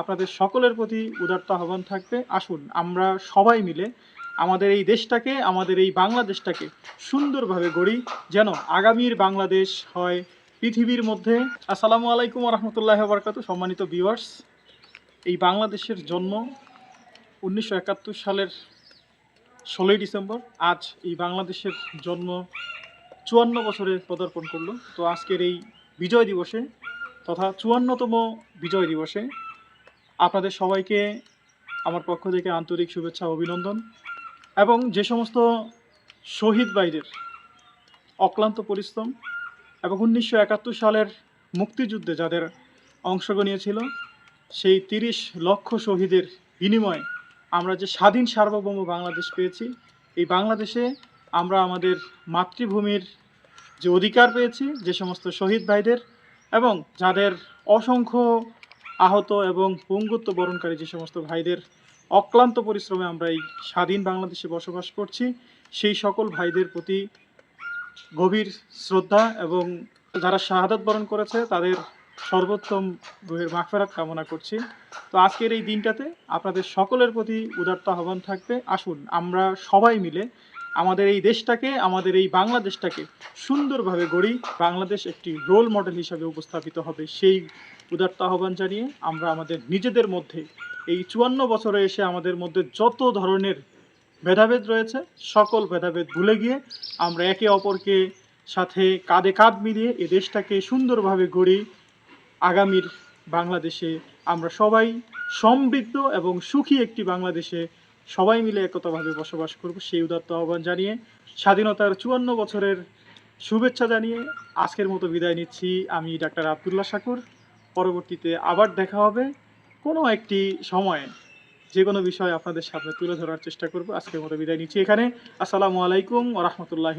আপনাদের সকলের প্রতি উদারতা আহ্বান থাকবে। আসুন, আমরা সবাই মিলে আমাদের এই দেশটাকে, আমাদের এই বাংলাদেশটাকে সুন্দরভাবে গড়ি, যেন আগামীর বাংলাদেশ হয় পৃথিবীর মধ্যে। আসসালামু আলাইকুম রহমতুল্লাহ বরকাত সম্মানিত ভিউয়ার্স। এই বাংলাদেশের জন্ম উনিশশো একাত্তর সালের ষোলোই ডিসেম্বর। আজ এই বাংলাদেশের জন্ম চুয়ান্ন বছরে পদার্পণ করল তো আজকের এই বিজয় দিবসে তথা চুয়ান্নতম বিজয় দিবসে আপনাদের সবাইকে আমার পক্ষ থেকে আন্তরিক শুভেচ্ছা, অভিনন্দন এবং যে সমস্ত শহীদ ভাইদের অক্লান্ত পরিশ্রম এবং উনিশশো একাত্তর সালের মুক্তিযুদ্ধে যাদের অংশগ্রহণ নিয়েছিল, সেই তিরিশ লক্ষ শহীদের বিনিময়ে আমরা যে স্বাধীন সার্বভৌম বাংলাদেশ পেয়েছি, এই বাংলাদেশে আমরা আমাদের মাতৃভূমির যে অধিকার পেয়েছি, যে সমস্ত শহীদ ভাইদের এবং যাদের অসংখ্য আহত এবং পঙ্গুত্ব বরণকারী যে সমস্ত ভাইদের অক্লান্ত পরিশ্রমে আমরা এই স্বাধীন বাংলাদেশে বসবাস করছি, সেই সকল ভাইদের প্রতি গভীর শ্রদ্ধা এবং যারা শাহাদাত বরণ করেছে, তাদের সর্বোত্তম রুহের মাগফেরাত কামনা করছি। তো আজকের এই দিনটাতে আপনাদের সকলের প্রতি উদারতা আহ্বান থাকবে। আসুন, আমরা সবাই মিলে আমাদের এই দেশটাকে, আমাদের এই বাংলাদেশটাকে সুন্দরভাবে গড়ি, বাংলাদেশ একটি রোল মডেল হিসাবে উপস্থাপিত হবে। সেই উদারতা আহ্বান জানিয়ে আমরা আমাদের নিজেদের মধ্যে এই চুয়ান্ন বছরে এসে আমাদের মধ্যে যত ধরনের ভেদাভেদ রয়েছে, সকল ভেদাভেদ ভুলে গিয়ে আমরা একে অপরকে সাথে কাঁধে কাঁধ মিলিয়ে এ দেশটাকে সুন্দরভাবে গড়ি আগামীর বাংলাদেশে আমরা সবাই সমৃদ্ধ এবং সুখী একটি বাংলাদেশে সবাই মিলে একতাভাবে বসবাস করব। সেই উদাত্ত আহ্বান জানিয়ে স্বাধীনতার চুয়ান্ন বছরের শুভেচ্ছা জানিয়ে আজকের মতো বিদায় নিচ্ছি। আমি ডাক্তার আবদুল্লাহ শাকুর। পরবর্তীতে আবার দেখা হবে কোনো একটি সময়ে। যে কোনো বিষয় আপনাদের সামনে তুলে ধরার চেষ্টা করব। আজকের মতো বিদায় নিচ্ছি এখানে। আসসালামু আলাইকুম ও রহমতুল্লাহ